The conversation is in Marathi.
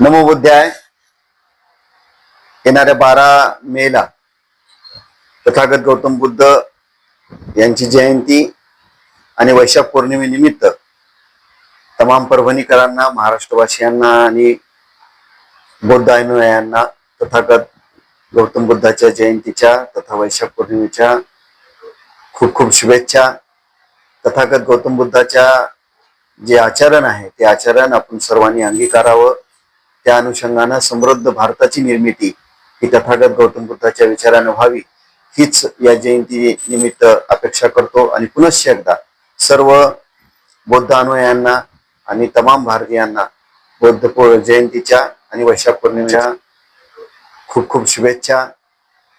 नमोबुद्ध्याय नमो येणाऱ्या बारा मेला तथागत गौतम बुद्ध यांची जयंती आणि वैशाख पौर्णिमेनिमित्त तमाम परभणीकरांना महाराष्ट्रवासियांना आणि बौद्ध अनुयायांना तथागत गौतम बुद्धाच्या जयंतीच्या तथा वैशाख पौर्णिमेच्या खूप खूप शुभेच्छा. तथागत गौतम बुद्धाच्या जे आचरण आहे ते आचरण आपण सर्वांनी अंगीकारावं. त्या अनुषंगानं समृद्ध भारताची निर्मिती ही तथागत गौतम बुद्धाच्या विचारानं व्हावी. हीच या जयंती निमित्त अपेक्षा करतो. आणि पुनश्च एकदा सर्व बौद्ध अनुयायांना आणि तमाम भारतीयांना बौद्ध जयंतीच्या आणि वैशाख पौर्णिमेच्या खूप खूप शुभेच्छा.